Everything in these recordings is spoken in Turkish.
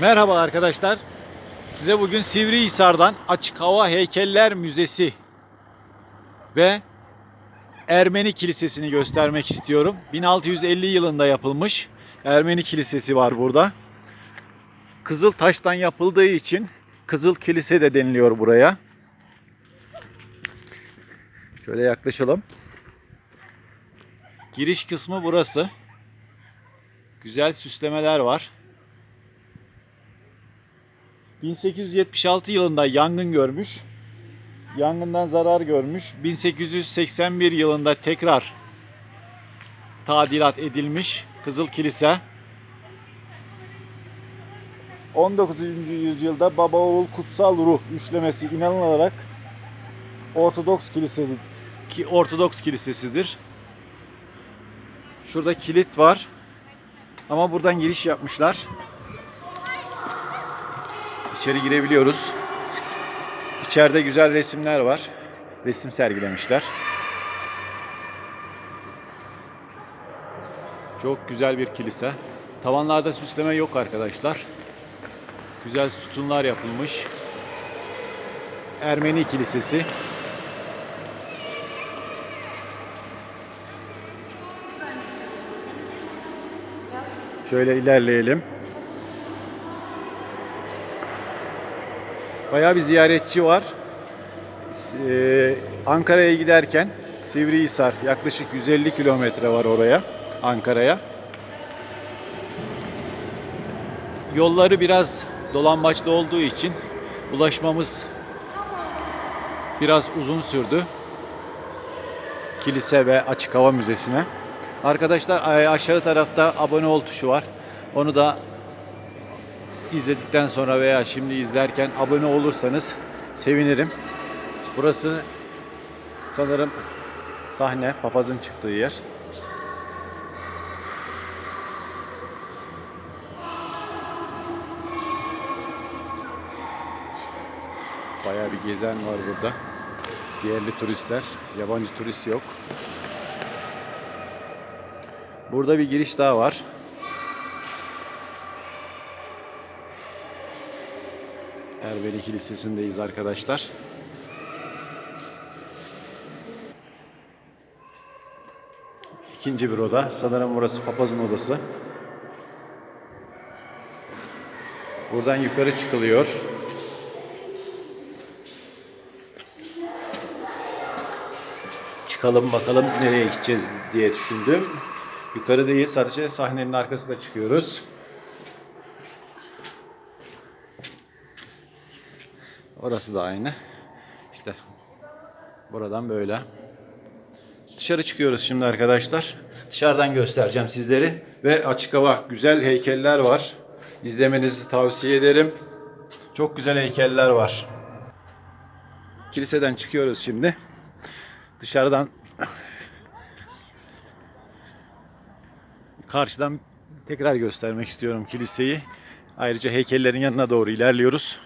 Merhaba arkadaşlar. Size bugün Sivrihisar'dan Açık Hava Heykeller Müzesi ve Ermeni Kilisesi'ni göstermek istiyorum. 1650 yılında yapılmış Ermeni Kilisesi var burada. Kızıl taştan yapıldığı için Kızıl Kilise de deniliyor buraya. Şöyle yaklaşalım. Giriş kısmı burası. Güzel süslemeler var. 1876 yılında yangın görmüş. Yangından zarar görmüş. 1881 yılında tekrar tadilat edilmiş Kızıl Kilise. 19. yüzyılda Baba Oğul Kutsal Ruh üçlemesi inanılarak Ortodoks Kilisesi ki Ortodoks Kilisesidir. Şurada kilit var. Ama buradan giriş yapmışlar. İçeri girebiliyoruz. İçeride güzel resimler var. Resim sergilemişler. Çok güzel bir kilise. Tavanlarda süsleme yok arkadaşlar. Güzel sütunlar yapılmış. Ermeni kilisesi. Şöyle ilerleyelim. Bayağı bir ziyaretçi var. Ee, Ankara'ya giderken Sivrihisar yaklaşık 150 kilometre var oraya Ankara'ya. Yolları biraz dolambaçlı olduğu için ulaşmamız biraz uzun sürdü. Kilise ve Açık Hava Müzesi'ne. Arkadaşlar aşağı tarafta abone ol tuşu var. Onu da izledikten sonra veya şimdi izlerken abone olursanız sevinirim. Burası sanırım sahne, papazın çıktığı yer. Bayağı bir gezen var burada. Yerli turistler, yabancı turist yok. Burada bir giriş daha var. Erbeli Kilisesi'ndeyiz arkadaşlar. İkinci bir oda. Sanırım burası papazın odası. Buradan yukarı çıkılıyor. Çıkalım bakalım nereye gideceğiz diye düşündüm. Yukarı değil sadece sahnenin arkasına çıkıyoruz. Orası da aynı. İşte buradan böyle. Dışarı çıkıyoruz şimdi arkadaşlar. Dışarıdan göstereceğim sizleri. Ve açık hava güzel heykeller var. İzlemenizi tavsiye ederim. Çok güzel heykeller var. Kiliseden çıkıyoruz şimdi. Dışarıdan karşıdan tekrar göstermek istiyorum kiliseyi. Ayrıca heykellerin yanına doğru ilerliyoruz.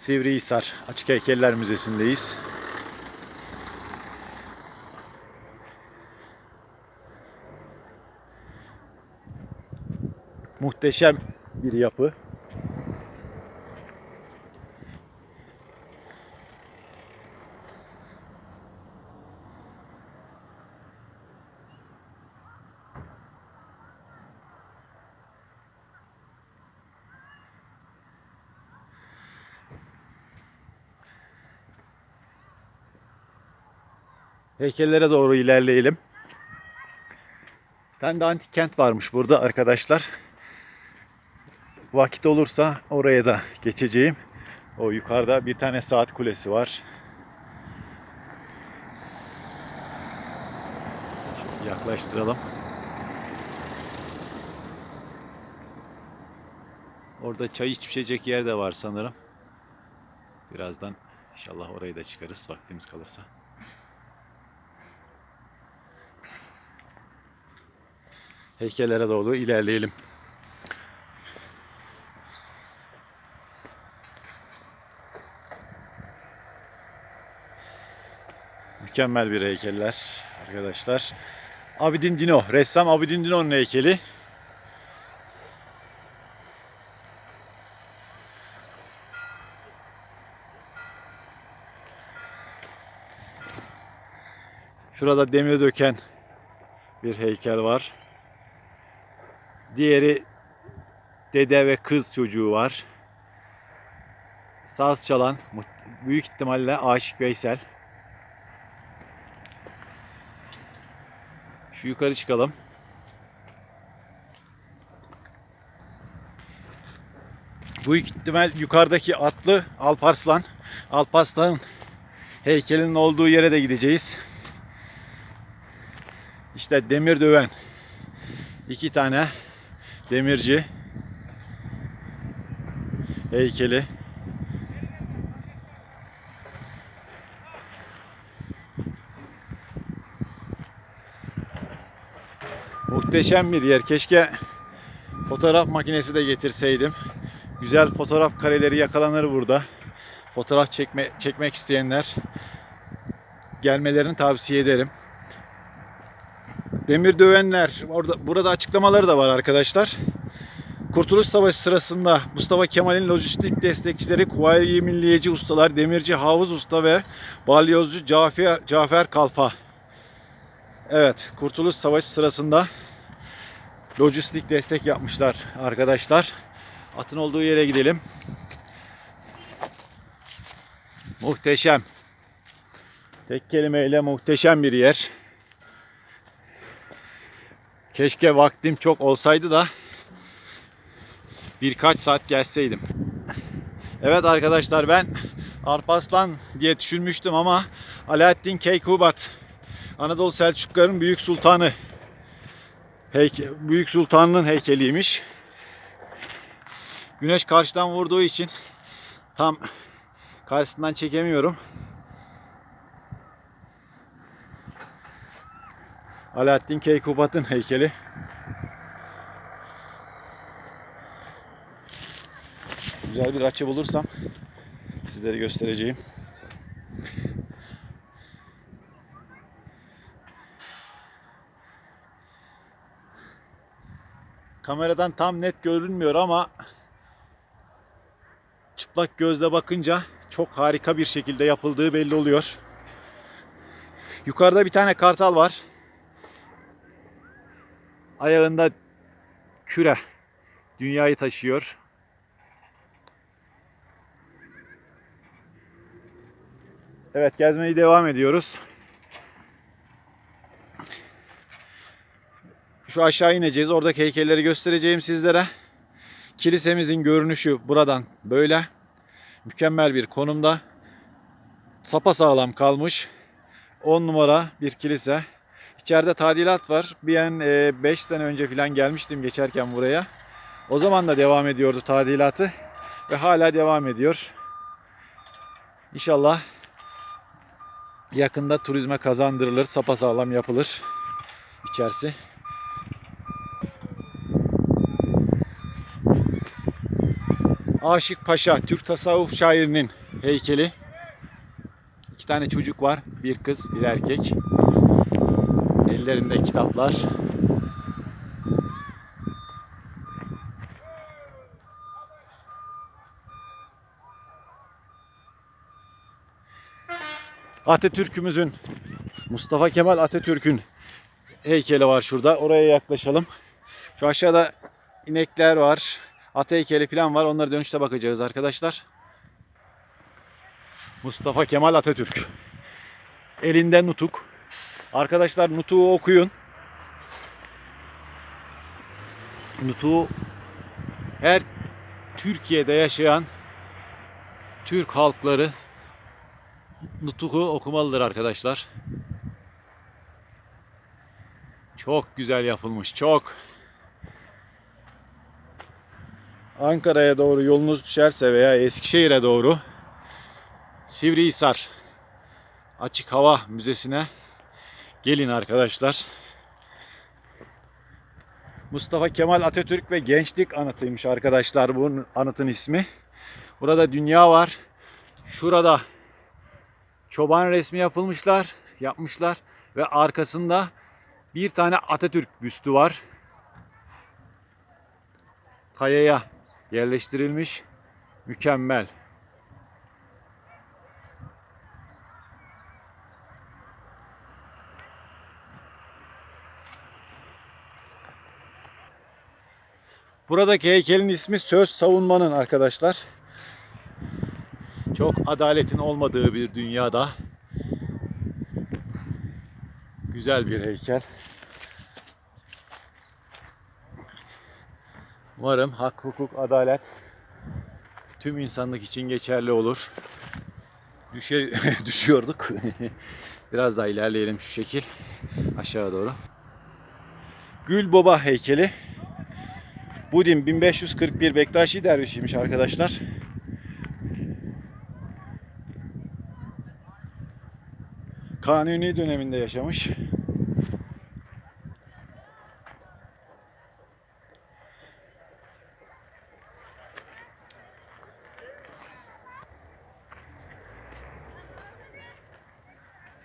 Sivrihisar Açık Heykeller Müzesi'ndeyiz. Muhteşem bir yapı. Heykellere doğru ilerleyelim. Bir tane de antik kent varmış burada arkadaşlar. Vakit olursa oraya da geçeceğim. O yukarıda bir tane saat kulesi var. Yaklaştıralım. Orada çay içecek yer de var sanırım. Birazdan inşallah orayı da çıkarız vaktimiz kalırsa. heykellere doğru ilerleyelim. Mükemmel bir heykeller arkadaşlar. Abidin Dino, ressam Abidin Dino'nun heykeli. Şurada demir döken bir heykel var. Diğeri dede ve kız çocuğu var. Saz çalan büyük ihtimalle Aşık Veysel. Şu yukarı çıkalım. Büyük ihtimal yukarıdaki atlı Alparslan. Alparslan heykelinin olduğu yere de gideceğiz. İşte demir döven. iki tane demirci heykeli. Muhteşem bir yer. Keşke fotoğraf makinesi de getirseydim. Güzel fotoğraf kareleri yakalanır burada. Fotoğraf çekme, çekmek isteyenler gelmelerini tavsiye ederim. Demir dövenler orada burada açıklamaları da var arkadaşlar. Kurtuluş Savaşı sırasında Mustafa Kemal'in lojistik destekçileri Kuvayi Milliyeci ustalar Demirci Havuz Usta ve Balyozcu Cafer, Cafer Kalfa. Evet, Kurtuluş Savaşı sırasında lojistik destek yapmışlar arkadaşlar. Atın olduğu yere gidelim. Muhteşem. Tek kelimeyle muhteşem bir yer. Keşke vaktim çok olsaydı da birkaç saat gelseydim. Evet arkadaşlar ben Arpaslan diye düşünmüştüm ama Alaaddin Keykubat Anadolu Selçukluların Büyük Sultanı heyke, Büyük Sultanının heykeliymiş. Güneş karşıdan vurduğu için tam karşısından çekemiyorum. Alaaddin Keykubat'ın heykeli. Güzel bir açı bulursam sizlere göstereceğim. Kameradan tam net görünmüyor ama çıplak gözle bakınca çok harika bir şekilde yapıldığı belli oluyor. Yukarıda bir tane kartal var. Ayağında küre dünyayı taşıyor. Evet gezmeyi devam ediyoruz. Şu aşağı ineceğiz. Oradaki heykelleri göstereceğim sizlere. Kilisemizin görünüşü buradan böyle. Mükemmel bir konumda. Sapasağlam kalmış. 10 numara bir kilise. İçeride tadilat var. Ben 5 sene önce falan gelmiştim geçerken buraya. O zaman da devam ediyordu tadilatı. Ve hala devam ediyor. İnşallah yakında turizme kazandırılır, sapasağlam yapılır içerisi. Aşık Paşa, Türk tasavvuf şairinin heykeli. İki tane çocuk var, bir kız, bir erkek. Ellerinde kitaplar. Atatürk'ümüzün Mustafa Kemal Atatürk'ün heykeli var şurada. Oraya yaklaşalım. Şu aşağıda inekler var. At heykeli falan var. Onları dönüşte bakacağız arkadaşlar. Mustafa Kemal Atatürk. Elinde nutuk. Arkadaşlar nutuğu okuyun. Nutuğu her Türkiye'de yaşayan Türk halkları Nutuk'u okumalıdır arkadaşlar. Çok güzel yapılmış. Çok. Ankara'ya doğru yolunuz düşerse veya Eskişehir'e doğru Sivrihisar Açık Hava Müzesi'ne gelin arkadaşlar. Mustafa Kemal Atatürk ve Gençlik Anıtıymış arkadaşlar bu anıtın ismi. Burada dünya var. Şurada çoban resmi yapılmışlar, yapmışlar ve arkasında bir tane Atatürk büstü var. Kayaya yerleştirilmiş. Mükemmel. Buradaki heykelin ismi Söz Savunmanın arkadaşlar. Çok adaletin olmadığı bir dünyada güzel bir heykel. Umarım hak, hukuk, adalet tüm insanlık için geçerli olur. Düşe, düşüyorduk. Biraz daha ilerleyelim şu şekil. Aşağı doğru. Gül Baba heykeli. Budin 1541 Bektaşi dervişiymiş arkadaşlar. Kanuni döneminde yaşamış.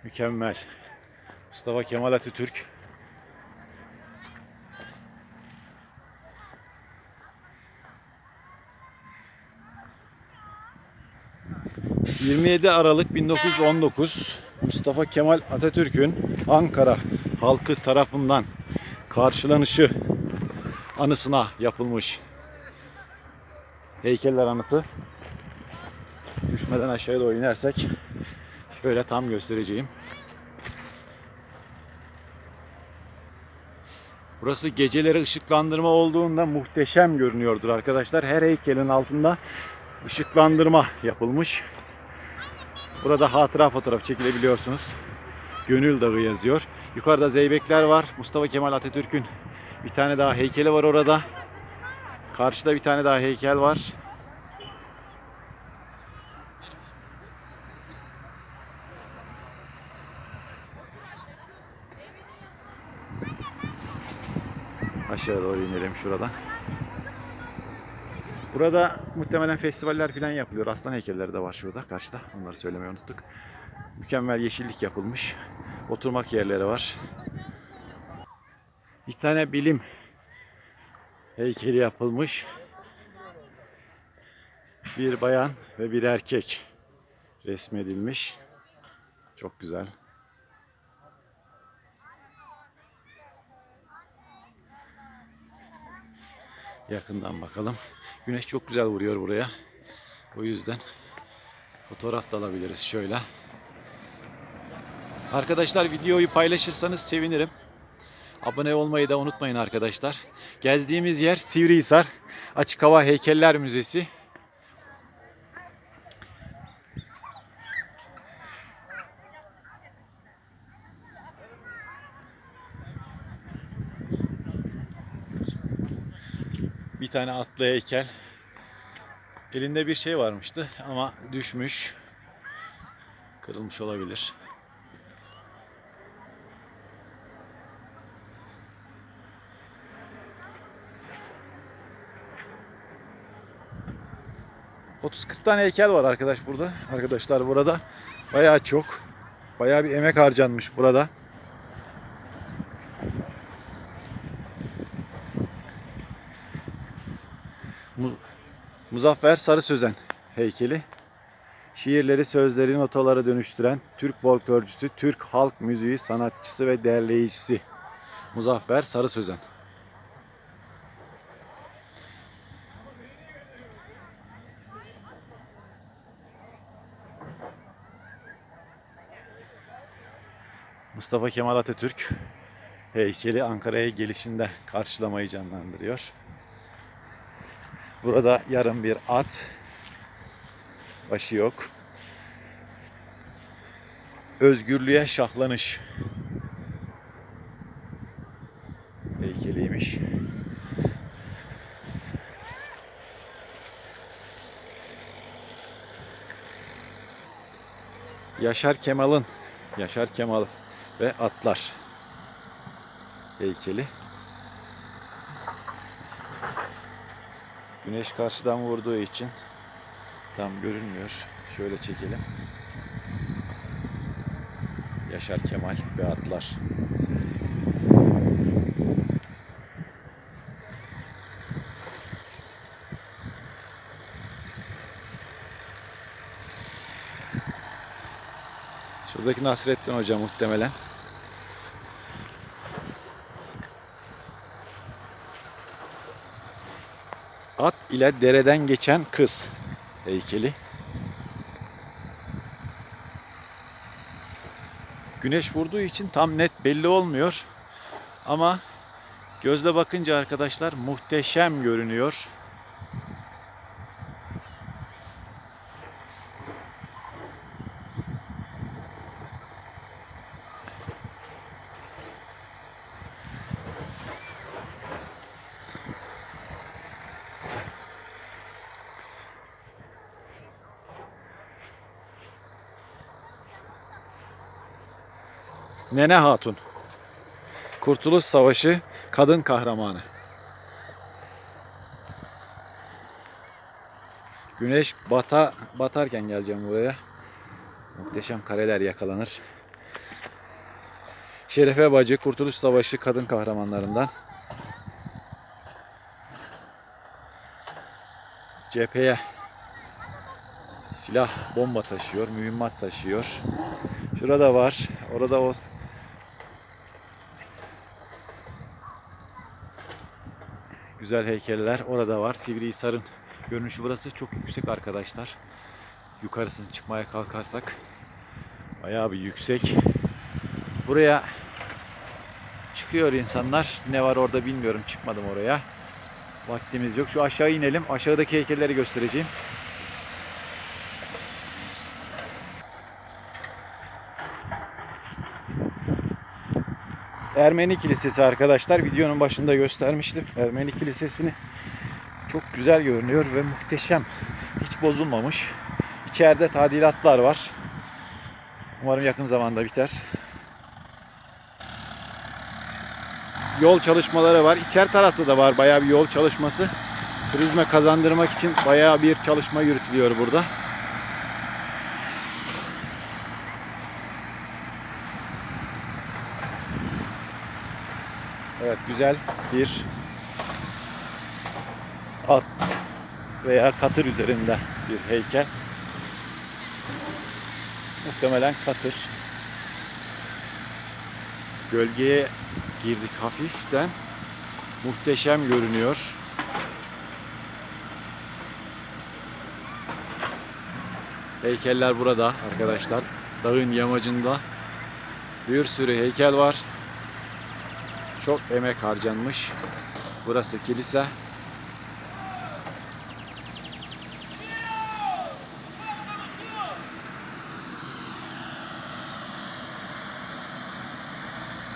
Mükemmel. Mustafa Kemal Atatürk. ...27 Aralık 1919... ...Mustafa Kemal Atatürk'ün... ...Ankara halkı tarafından... ...karşılanışı... ...anısına yapılmış... ...heykeller anıtı... ...düşmeden aşağıya doğru inersek... ...şöyle tam göstereceğim... Burası geceleri ışıklandırma olduğunda muhteşem görünüyordur arkadaşlar. Her heykelin altında ışıklandırma yapılmış. Burada hatıra fotoğraf çekilebiliyorsunuz. Gönül Dağı yazıyor. Yukarıda zeybekler var. Mustafa Kemal Atatürk'ün bir tane daha heykeli var orada. Karşıda bir tane daha heykel var. Aşağı doğru inelim şuradan. Burada muhtemelen festivaller falan yapılıyor. Aslan heykelleri de var şurada karşıda. Onları söylemeyi unuttuk. Mükemmel yeşillik yapılmış. Oturmak yerleri var. Bir tane bilim heykeli yapılmış. Bir bayan ve bir erkek resmedilmiş. Çok güzel. Yakından bakalım. Güneş çok güzel vuruyor buraya. O yüzden fotoğraf da alabiliriz şöyle. Arkadaşlar videoyu paylaşırsanız sevinirim. Abone olmayı da unutmayın arkadaşlar. Gezdiğimiz yer Sivrihisar Açık Hava Heykeller Müzesi. Tane atlı heykel. Elinde bir şey varmıştı ama düşmüş. Kırılmış olabilir. ...30-40 tane heykel var arkadaş burada. Arkadaşlar burada bayağı çok. Bayağı bir emek harcanmış burada. Muzaffer Sarı Sözen heykeli. Şiirleri sözleri notalara dönüştüren Türk folklorcusu, Türk halk müziği sanatçısı ve derleyicisi Muzaffer Sarı Sözen. Mustafa Kemal Atatürk heykeli Ankara'ya gelişinde karşılamayı canlandırıyor. Burada yarım bir at. Başı yok. Özgürlüğe şahlanış. Heykeliymiş. Yaşar Kemal'ın Yaşar Kemal ve atlar heykeli. Güneş karşıdan vurduğu için tam görünmüyor. Şöyle çekelim. Yaşar Kemal ve atlar. Şuradaki Nasrettin Hoca muhtemelen. At ile dereden geçen kız heykeli. Güneş vurduğu için tam net belli olmuyor. Ama gözle bakınca arkadaşlar muhteşem görünüyor. Nene Hatun. Kurtuluş Savaşı kadın kahramanı. Güneş bata batarken geleceğim buraya. Muhteşem kareler yakalanır. Şerefe Bacı Kurtuluş Savaşı kadın kahramanlarından. Cepheye silah, bomba taşıyor, mühimmat taşıyor. Şurada var. Orada o güzel heykeller orada var. Sivrihisar'ın görünüşü burası çok yüksek arkadaşlar. Yukarısını çıkmaya kalkarsak bayağı bir yüksek. Buraya çıkıyor insanlar. Ne var orada bilmiyorum. Çıkmadım oraya. Vaktimiz yok. Şu aşağı inelim. Aşağıdaki heykelleri göstereceğim. Ermeni Kilisesi arkadaşlar videonun başında göstermiştim. Ermeni Kilisesi'ni çok güzel görünüyor ve muhteşem. Hiç bozulmamış. İçeride tadilatlar var. Umarım yakın zamanda biter. Yol çalışmaları var. İçer tarafta da var bayağı bir yol çalışması. Turizme kazandırmak için bayağı bir çalışma yürütülüyor burada. Evet güzel bir at veya katır üzerinde bir heykel. Muhtemelen katır. Gölgeye girdik hafiften. Muhteşem görünüyor. Heykeller burada arkadaşlar. Dağın yamacında bir sürü heykel var. Çok emek harcanmış. Burası kilise.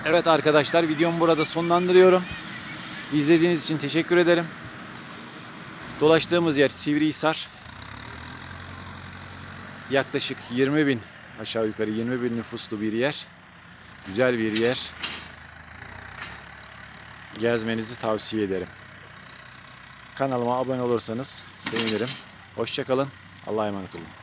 Evet arkadaşlar videomu burada sonlandırıyorum. İzlediğiniz için teşekkür ederim. Dolaştığımız yer Sivrihisar. Yaklaşık 20 bin aşağı yukarı 20 bin nüfuslu bir yer. Güzel bir yer gezmenizi tavsiye ederim. Kanalıma abone olursanız sevinirim. Hoşçakalın. Allah'a emanet olun.